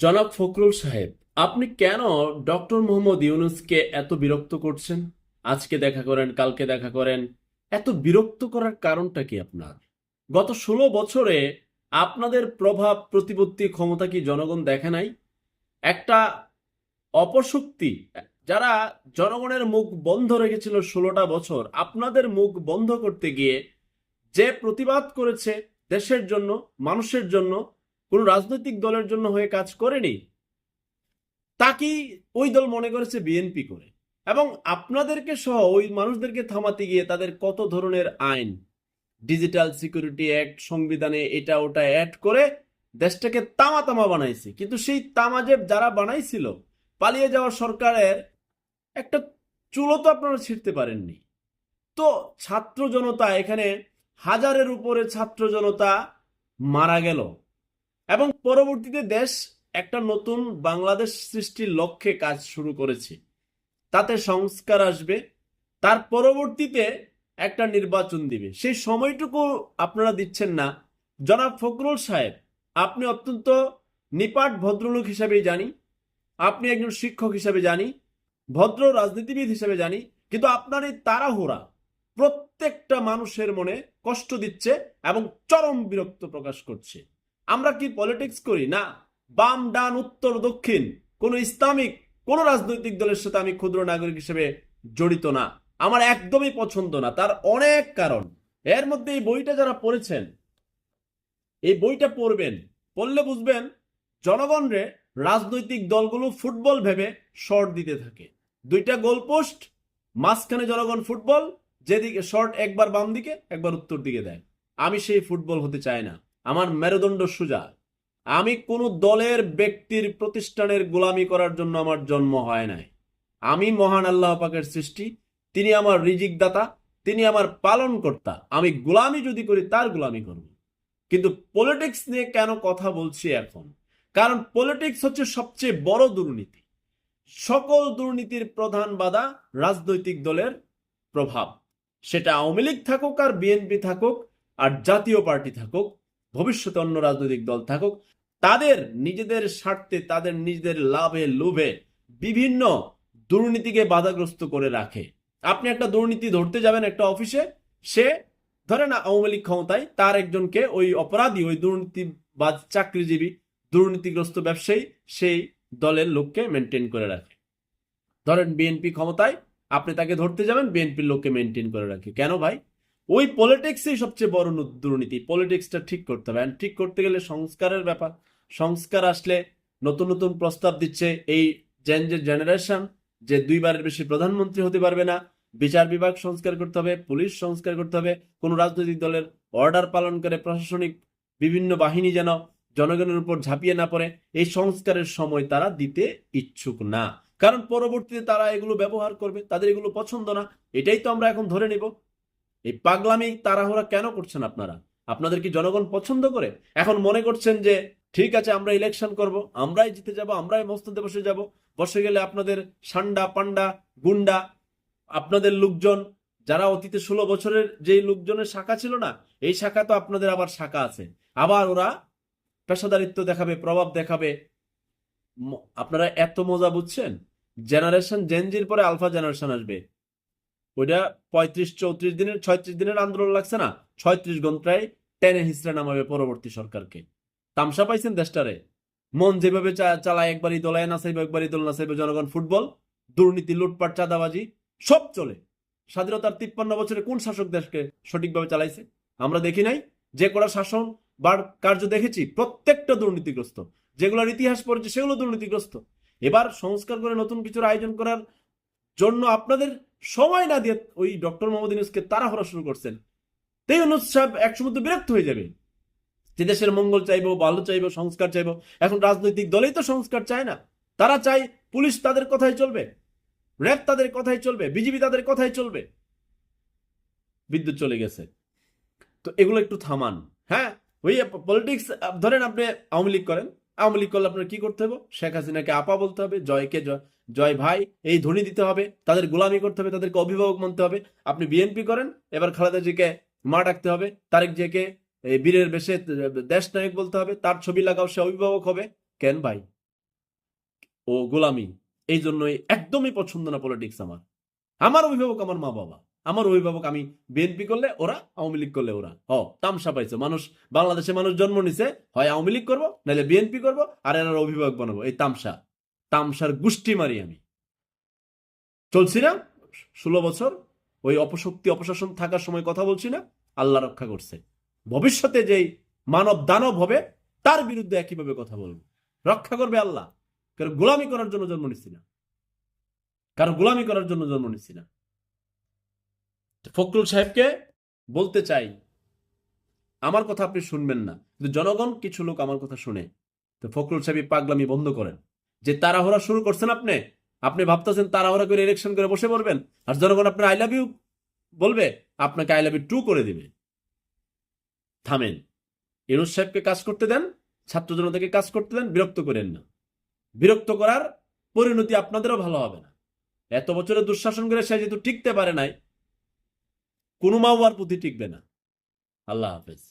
জনাব ফখরুল সাহেব, আপনি কেন ডক্টর মোহাম্মদ ইউনুসকে এত বিরক্ত করছেন? আজকে দেখা করেন, কালকে দেখা করেন। এত বিরক্ত করার কারণটা কি আপনার? গত ষোলো বছরে আপনাদের প্রভাব, প্রতিপত্তি, ক্ষমতা কি জনগণ দেখে নাই? একটা অপশক্তি, যারা জনগণের মুখ বন্ধ রেখেছিল ষোলোটা বছর, আপনাদের মুখ বন্ধ করতে গিয়ে যে প্রতিবাদ করেছে দেশের জন্য, মানুষের জন্য কোন রাজনৈতিক দলের জন্য হয়ে কাজ করেনি, তাকেই ওই দল মনে করেছে বিএনপি করে। এবং আপনাদেরকে সহ ওই মানুষদেরকে থামাতে গিয়ে তাদের কত ধরনের আইন, ডিজিটাল সিকিউরিটি অ্যাক্ট, সংবিধানে এটা ওটা অ্যাড করে দেশটাকে তামা তামা বানাইছে। কিন্তু সেই তামা যে যারা বানাইছিল, পালিয়ে যাওয়া সরকারের একটা চুলো তো আপনারা ছিঁড়তে পারেননি। তো ছাত্র জনতা এখানে হাজারের উপরে ছাত্র জনতা মারা গেল। এবং পরবর্তীতে দেশ একটা নতুন বাংলাদেশ সৃষ্টির লক্ষ্যে কাজ শুরু করেছে। তাতে সংস্কার আসবে। তার পরবর্তীতে একটা নির্বাচন দিবে। সেই সময়টুকু আপনারা দিচ্ছেন না। জনাব ফখরুল সাহেব, আপনি অত্যন্ত নিপাট ভদ্রলোক হিসাবেই জানি। আপনি একজন শিক্ষক হিসাবে জানি। ভদ্র রাজনীতিবিদ হিসেবে জানি। কিন্তু আপনার এই তাড়াহুড়া প্রত্যেকটা মানুষের মনে কষ্ট দিচ্ছে এবং চরম বিরক্ত প্রকাশ করছে। আমরা কি পলিটিক্স করি? না। বাম, ডান, উত্তর, দক্ষিণ। কোন ইসলামিক, কোন রাজনৈতিক দলের সাথে আমি ক্ষুদ্র নাগরিক হিসেবে জড়িত না। আমার একদমই পছন্দ না। তার অনেক কারণ। এর মধ্যে এই বইটা যারা পড়েছেন, এই বইটা পড়বেন। পড়লে বুঝবেন জনগণরে রাজনৈতিক দলগুলো ফুটবল ভেবে শর্ট দিতে থাকে। দুইটা গোলপোস্ট, মাঝখানে জনগণ ফুটবল, যেদিকে শর্ট একবার বাম দিকে একবার উত্তর দিকে দেয়। আমি সেই ফুটবল হতে চাই না। আমার মেরুদণ্ড সোজা। আমি কোনো দলের ব্যক্তির প্রতিষ্ঠানের গোলামি করার জন্য আমার জন্ম হয় নাই। আমি মহান আল্লাহ পাকের সৃষ্টি, তিনি আমার রিজিক দাতা তিনি আমার পালন কর্তা আমি গোলামি যদি করি, তার গোলামি করব। কিন্তু পলিটিক্স নিয়ে কেন কথা বলছি এখন? কারণ পলিটিক্স হচ্ছে সবচেয়ে বড় দুর্নীতি। সকল দুর্নীতির প্রধান বাধা রাজনৈতিক দলের প্রভাব। সেটা আওয়ামী লীগ থাকুক আর বিএনপি থাকুক আর জাতীয় পার্টি থাকুক ভবিষ্যতে অন্য রাজনৈতিক দল থাকুক, তাদের নিজেদের স্বার্থে, তাদের নিজেদের লাভে, লোভে বিভিন্ন দুর্নীতিকে বাধাগ্রস্ত করে রাখে। আপনি একটা দুর্নীতি ধরতে যাবেন একটা অফিসে, সে ধরেন আওয়ামী লীগ ক্ষমতায়, তার একজনকে ওই অপরাধী, ওই দুর্নীতি বা চাকরিজীবী, দুর্নীতিগ্রস্ত ব্যবসায়ী, সেই দলের লোককে মেনটেন করে রাখে। ধরেন বিএনপি ক্ষমতায় আপনি তাকে ধরতে যাবেন, বিএনপির লোককে মেনটেন করে রাখে। কেন ভাই? ওই পলিটিক্সই সবচেয়ে বড় দুর্নীতি। পলিটিক্সটা ঠিক করতে হবে। ঠিক করতে গেলে সংস্কারের ব্যাপার। সংস্কার আসলে নতুন নতুন প্রস্তাব দিচ্ছে এই জেন যে জেনারেশন যে দুইবারের বেশি প্রধানমন্ত্রী হতে পারবে না। বিচার বিভাগ সংস্কার করতে হবে, পুলিশ সংস্কার করতে হবে, কোন রাজনৈতিক দলের অর্ডার পালন করে প্রশাসনিক বিভিন্ন বাহিনী যেন জনগণের উপর ঝাঁপিয়ে না পড়ে। এই সংস্কারের সময় তারা দিতে ইচ্ছুক না। কারণ পরবর্তীতে তারা এগুলো ব্যবহার করবে, তাদের এগুলো পছন্দ না। এটাই তো আমরা এখন ধরে নিব। এই পাগলামি, তাড়াহুড়া কেন করছেন আপনারা? আপনাদের কি জনগণ পছন্দ করে? এখন মনে করছেন যে, ঠিক আছে, আমরা ইলেকশন করব, আমরাই জিতে যাব, আমরাই মস্তদে বসে যাব, বসে গেলে আপনাদের সান্ডা, পান্ডা, গুন্ডা, আপনাদের লোকজন, যারা অতীতে ষোলো বছরের যেই লোকজনের শাখা ছিল না, এই শাখা তো আপনাদের আবার শাখা আছে। আবার ওরা পেশাদারিত্ব দেখাবে, প্রভাব দেখাবে। আপনারা এত মজা বুঝছেন? জেনারেশন জেনজির পরে আলফা জেনারেশন আসবে। ওইটা পঁয়ত্রিশ চৌত্রিশ দিনের, ছয়ত্রিশ দিনের আন্দোলন লাগছে না? ছয়ত্রিশ ঘন্টায় টেনে হিসড়ে নামাবে পরবর্তী সরকারকে। তামসা পাইছেন দেশটারে? মন যেভাবে চালায় একবারই দোলায় নাচাইবে একবারই দোল নাচাইবে জনগণ, ফুটবল, দুর্নীতি, লুটপাট, চাঁদাবাজি, সব চলে। স্বাধীনতার তিপ্পান্ন বছরে কোন শাসক দেশকে সঠিকভাবে চালাইছে? আমরা দেখি নাই। যে কটা শাসন বার কার্য দেখেছি, প্রত্যেকটা দুর্নীতিগ্রস্ত। যেগুলোর ইতিহাস পড়েছে, সেগুলো দুর্নীতিগ্রস্ত। এবার সংস্কার করে নতুন কিছুর আয়োজন করার জন্য আপনাদের সময় না দিয়ে ওই ডক্টর মোহাম্মদ ইউনুসকে তাড়াহুড়া শুরু করছেন। তাই ইউনুস সাহেব একসময় তো বিরক্ত হয়ে যাবে। যে দেশের মঙ্গল চাইব ভালো চাইব, সংস্কার চাইব, এখন রাজনৈতিক দলেই তো সংস্কার চায় না। তারা চায় পুলিশ তাদের কথাই চলবে, র্যাব তাদের কথাই চলবে, বিজিবি তাদের কথাই চলবে। বিদ্যুৎ চলে গেছে। তো এগুলো একটু থামান। হ্যাঁ ওই পলিটিক্স, ধরেন আপনি আওয়ামী লীগ করেন, আওয়ামী লীগ করলে আপনার কি করতে হবে শেখ হাসিনাকে আপা বলতে হবে, জয়কে জয়। জয় ভাই, এই ধ্বনি দিতে হবে, তাদের গোলামি করতে হবে, তাদেরকে অভিভাবক মানতে হবে। আপনি বিএনপি করেন, এবার খালেদা জিকে মা ডাকতে হবে, তারেক জিয়াকে এই বীরের বেশে দেশ নায়ক বলতে হবে, তার ছবি লাগাও, সে অভিভাবক হবে। কেন ভাই? ও গোলামি, এই জন্যই একদমই পছন্দ না পলিটিক্স আমার। আমার অভিভাবক আমার মা বাবা, আমার অভিভাবক আমি বিএনপি করলে ওরা, আওয়ামী লীগ করলে ওরা। হ, তামসা পাইছে, মানুষ, বাংলাদেশে মানুষ জন্ম নিছে, হয় আওয়ামী লীগ করব নাহলে বিএনপি করব, আর এনার অভিভাবক বানাবো, এই তামসা। তামসার গুষ্টি মারি আমি। চলছি না? ষোলো বছর, ওই অপশক্তি, অপশাসন থাকার সময় কথা বলছি না? আল্লাহ রক্ষা করছে। ভবিষ্যতে যেই মানব দানব হবে, তার বিরুদ্ধে একইভাবে কথা বলব। রক্ষা করবে আল্লাহ। কারণ গোলামি করার জন্য জন্ম নিচ্ছি না। কারণ গোলামি করার জন্য জন্ম নিচ্ছি না। তো ফখরুল সাহেবকে বলতে চাই, আমার কথা আপনি শুনবেন না। কিন্তু জনগণ, কিছু লোক আমার কথা শুনে। তো ফখরুল সাহেব পাগলামি বন্ধ করেন। যে তাড়াহুড়া শুরু করছেন আপনি আপনি ভাবতেছেন তাড়াহুড়া করে ইলেকশন করে বসে পড়বেন, আর জনগণ আপনার আই লাভ ইউ বলবে, আপনাকে আই লাভ ইউ টু করে দিবে। থামেন। ইউনুস সাহেবকে কাজ করতে দেন, ছাত্র জনতাকে কাজ করতে দেন, বিরক্ত করেন না। বিরক্ত করার পরিণতি আপনাদেরও ভালো হবে না। এত বছরের দুঃশাসন করে সে যেহেতু টিকতে পারে নাই, কোনো মা বাবার প্রতি টিকবে না। আল্লাহ হাফেজ।